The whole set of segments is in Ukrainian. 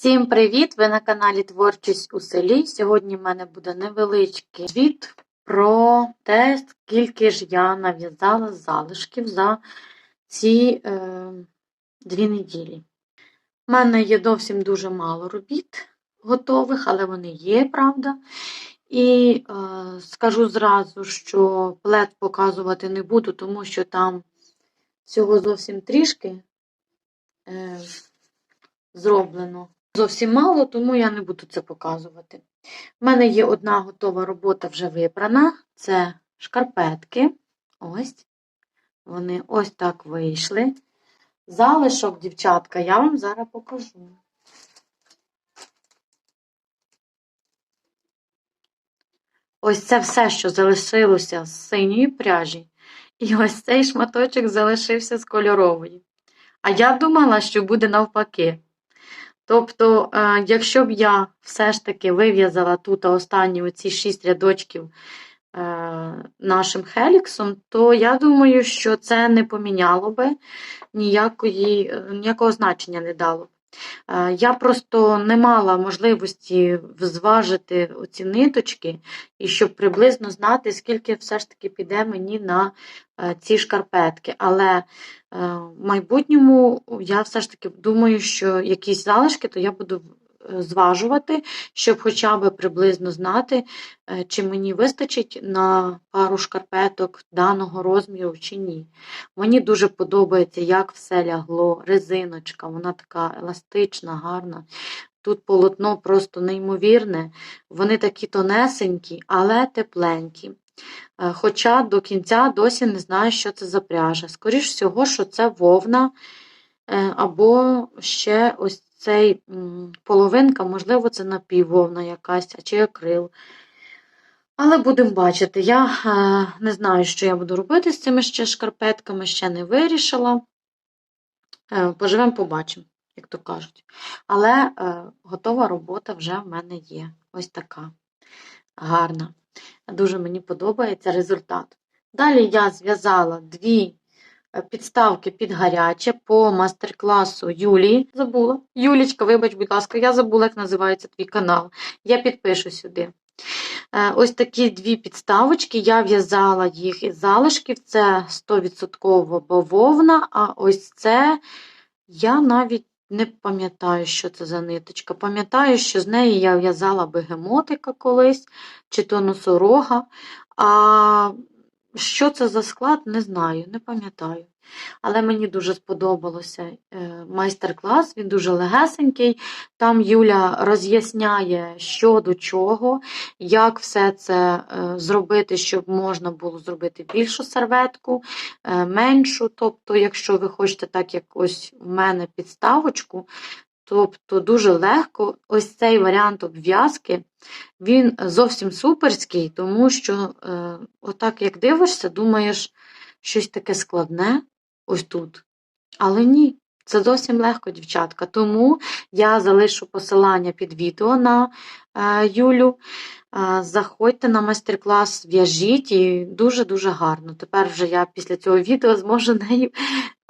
Всім привіт! Ви на каналі Творчість у селі. Сьогодні в мене буде невеличкий звіт про те, скільки ж я нав'язала залишків за ці е, дві неділі. У мене є зовсім дуже мало робіт готових, але вони є, правда. І е, скажу зразу, що плед показувати не буду, тому що там всього зовсім трішки е, зроблено. Зовсім мало, тому я не буду це показувати. У мене є одна готова робота вже випрана. Це шкарпетки. Ось. Вони ось так вийшли. Залишок, дівчатка, я вам зараз покажу. Ось це все, що залишилося з синьої пряжі. І ось цей шматочок залишився з кольорової. А я думала, що буде навпаки. Тобто, е, якщо б я все ж таки вив'язала тут останні оці шість рядочків е, нашим хеліксом, то я думаю, що це не поміняло би ніякої, е, ніякого значення не дало. Я просто не мала можливості зважити оці ниточки, і щоб приблизно знати, скільки все ж таки піде мені на ці шкарпетки. Але в майбутньому я все ж таки думаю, що якісь залишки, то я буду зважувати, щоб хоча б приблизно знати, е, чи мені вистачить на пару шкарпеток даного розміру чи ні. Мені дуже подобається, як все лягло, резиночка, вона така еластична, гарна. Тут полотно просто неймовірне, вони такі тонесенькі, але тепленькі. Е, хоча до кінця досі не знаю, що це за пряжа. Скоріше всього, що це вовна, е, або ще ось цей половинка, можливо, це напіввовна якась, а чи акрил. Але будемо бачити. Я е, не знаю, що я буду робити з цими ще шкарпетками, ще не вирішила. Е, поживемо, побачимо, як то кажуть. Але е, готова робота вже в мене є. Ось така гарна. Дуже мені подобається результат. Далі я зв'язала дві підставки під гаряче по мастер-класу Юлії. Забула. Юлічка, вибач, будь ласка, я забула, як називається твій канал. Я підпишу сюди. Е, ось такі дві підставочки. Я в'язала їх із залишків. Це 100% бавовна, а ось це я навіть не пам'ятаю, що це за ниточка. Пам'ятаю, що з неї я в'язала бегемотика колись, чи то носорога. А що це за склад, не знаю, не пам'ятаю. Але мені дуже сподобалося е, майстер-клас, він дуже легесенький. Там Юля роз'ясняє, що до чого, як все це е, зробити, щоб можна було зробити більшу серветку, е, меншу. Тобто, якщо ви хочете, так як ось у мене підставочку, Тобто дуже легко ось цей варіант обв'язки, він зовсім суперський, тому що, е, отак, як дивишся, думаєш, щось таке складне ось тут. Але ні, це зовсім легко, дівчатка. Тому я залишу посилання під відео на е, Юлю. Е, заходьте на майстер-клас, в'яжіть і дуже-дуже гарно. Тепер вже я після цього відео зможу нею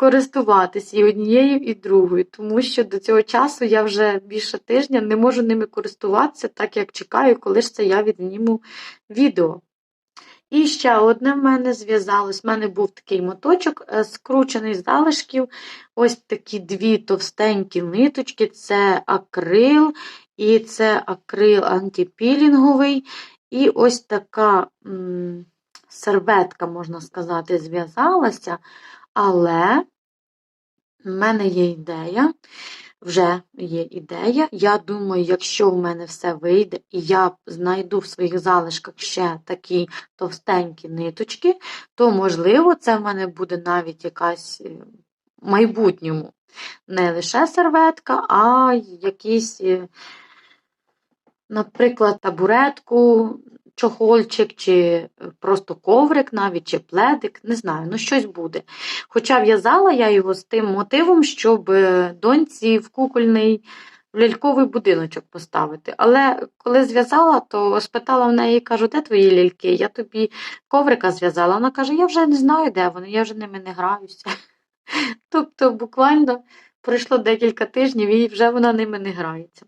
користуватися і однією, і другою, тому що до цього часу я вже більше тижня не можу ними користуватися, так як чекаю, коли ж це я відніму відео. І ще одне в мене зв'язалось. У мене був такий моточок, е, скручений з залишків. Ось такі дві товстенькі ниточки це акрил, і це акрил антипілінговий. І ось така м серветка, можна сказати, зв'язалася. Але в мене є ідея, вже є ідея. Я думаю, якщо в мене все вийде, і я знайду в своїх залишках ще такі товстенькі ниточки, то, можливо, це в мене буде навіть якась е, в майбутньому. Не лише серветка, а якісь, е, наприклад, табуретку чохольчик, чи е, просто коврик навіть, чи пледик, не знаю, ну щось буде. Хоча в'язала я його з тим мотивом, щоб е, доньці в кукольний в ляльковий будиночок поставити. Але коли зв'язала, то спитала в неї, кажу, де твої ляльки? Я тобі коврика зв'язала. Вона каже, я вже не знаю, де вони, я вже ними не граюся. Тобто, буквально пройшло декілька тижнів і вже вона ними не грається.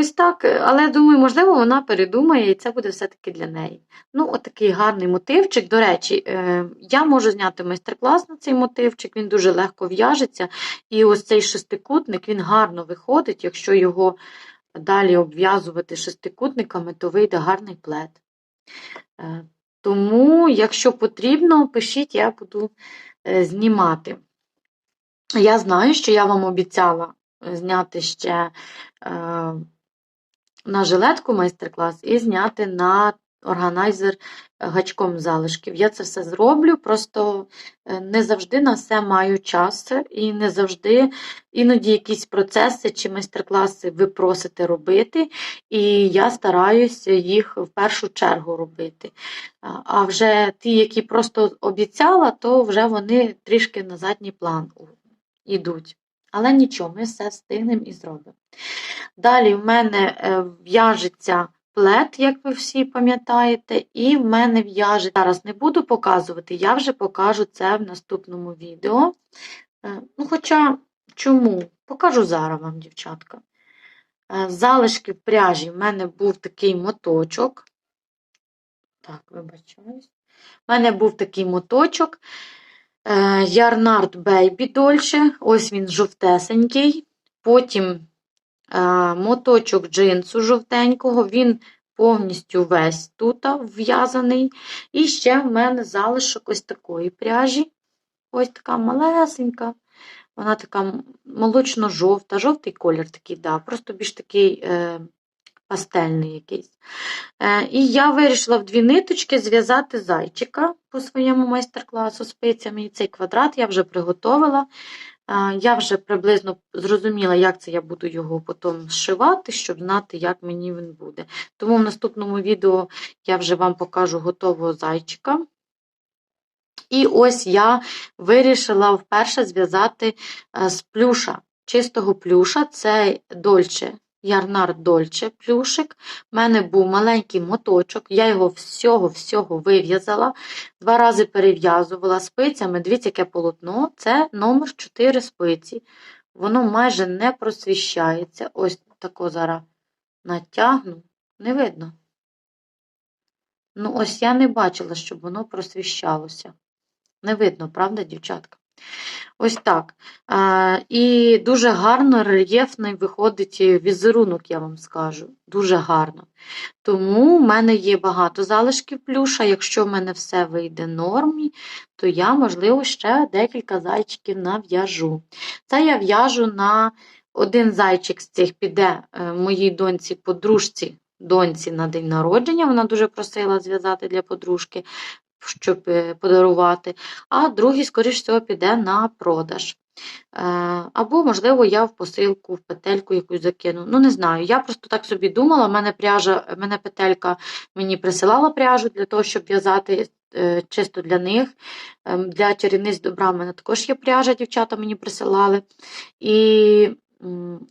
Ось так, е, але думаю, можливо, вона передумає, і це буде все-таки для неї. Ну, отакий гарний мотивчик. До речі, е, я можу зняти майстер-клас на цей мотивчик, він дуже легко в'яжеться. І ось цей шестикутник він гарно виходить. Якщо його далі обв'язувати шестикутниками, то вийде гарний плед. Е, Тому, якщо потрібно, пишіть, я буду знімати. Я знаю, що я вам обіцяла зняти ще на жилетку майстер-клас і зняти на органайзер гачком залишків. Я це все зроблю, просто е, не завжди на все маю час і не завжди іноді якісь процеси чи майстер-класи ви просите робити, і я стараюся їх в першу чергу робити. А вже ті, які просто обіцяла, то вже вони трішки на задній план йдуть. Але нічого, ми все встигнемо і зробимо. Далі в мене е, в'яжеться плед, як ви всі пам'ятаєте, і в мене в'яже. Зараз не буду показувати, я вже покажу це в наступному відео. Е, Ну, хоча, чому? Покажу зараз вам, дівчатка. Е, З залишків пряжі в мене був такий моточок. Так, вибачаюсь. У мене був такий моточок. Е, Ярнард Baby Dolce. Ось він жовтесенький. Потім е, моточок джинсу жовтенького, він повністю весь тут в'язаний. І ще в мене залишок ось такої пряжі. Ось така малесенька. Вона така молочно-жовта, жовтий колір такий, да, просто більш такий е, пастельний якийсь. Е, і я вирішила в дві ниточки зв'язати зайчика по своєму майстер-класу спицями. І цей квадрат я вже приготовила. Е, Я вже приблизно зрозуміла, як це я буду його потім зшивати, щоб знати, як мені він буде. Тому в наступному відео я вже вам покажу готового зайчика. І ось я вирішила вперше зв'язати е, з плюша, чистого плюша. Це Дольче, Ярнар Дольче плюшик. У мене був маленький моточок, я його всього-всього вив'язала, два рази перев'язувала спицями. Дивіться, яке полотно. Це номер 4 спиці. Воно майже не просвіщається. Ось тако зараз натягну. Не видно. Ну, ось я не бачила, щоб воно просвіщалося. Не видно, правда, дівчатка? Ось так. І дуже гарно, рельєфний виходить візерунок, я вам скажу. Дуже гарно. Тому в мене є багато залишків плюша. Якщо в мене все вийде нормі, то я, можливо, ще декілька зайчиків нав'яжу. Це я в'яжу на один зайчик з цих піде е, моїй доньці, подружці, доньці на день народження. Вона дуже просила зв'язати для подружки щоб е, подарувати, а другий, скоріш всього, піде на продаж. Е, Або, можливо, я в посилку, в петельку якусь закину. Ну, не знаю. Я просто так собі думала, в мене пряжа, мене петелька мені присилала пряжу для того, щоб в'язати е, чисто для них. Ем, Для чарівниць добра в мене також є пряжа, дівчата мені присилали. І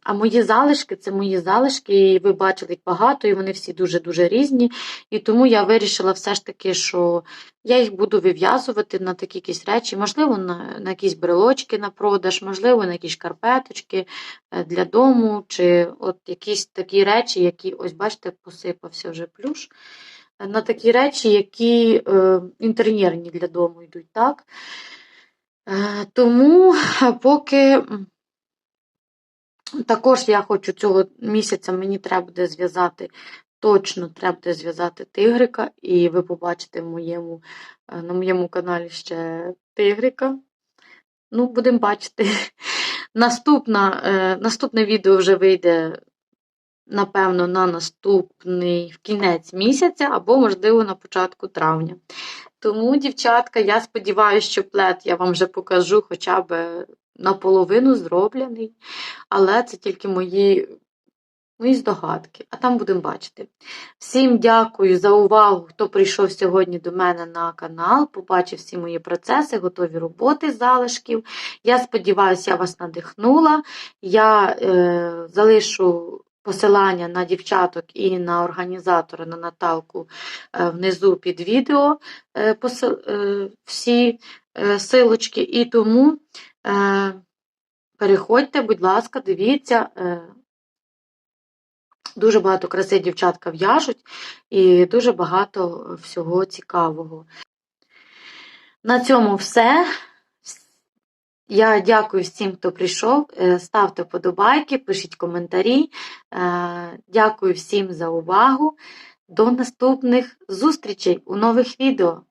А мої залишки це мої залишки, і ви бачили їх багато, і вони всі дуже-дуже різні. І тому я вирішила все ж таки, що я їх буду вив'язувати на такі якісь речі, можливо, на, на якісь брелочки на продаж, можливо, на якісь шкарпеточки е, для дому, чи от якісь такі речі, які, ось бачите, посипався вже плюш. е, На такі речі, які е, інтер'єрні для дому йдуть, так? Е, Тому поки. Також я хочу цього місяця, мені треба буде зв'язати, точно треба буде зв'язати тигрика, і ви побачите моєму, е, на моєму каналі ще тигрика. Ну, будемо бачити. Наступна, е, наступне відео вже вийде, напевно, на наступний в кінець місяця, або, можливо, на початку травня. Тому, дівчатка, я сподіваюся, що плед я вам вже покажу хоча б наполовину зроблений, але це тільки мої, мої здогадки, а там будемо бачити. Всім дякую за увагу, хто прийшов сьогодні до мене на канал, побачив всі мої процеси, готові роботи залишків. Я сподіваюся, я вас надихнула. Я е, залишу. Посилання на дівчаток і на організатора на Наталку е, внизу під відео е, е, всі е, силочки, і тому Переходьте, будь ласка, дивіться. е, Дуже багато краси дівчатка в'яжуть і дуже багато всього цікавого. На цьому все. Я дякую всім, хто прийшов. Е, Ставте вподобайки, пишіть коментарі. Е, Дякую всім за увагу. До наступних зустрічей у нових відео.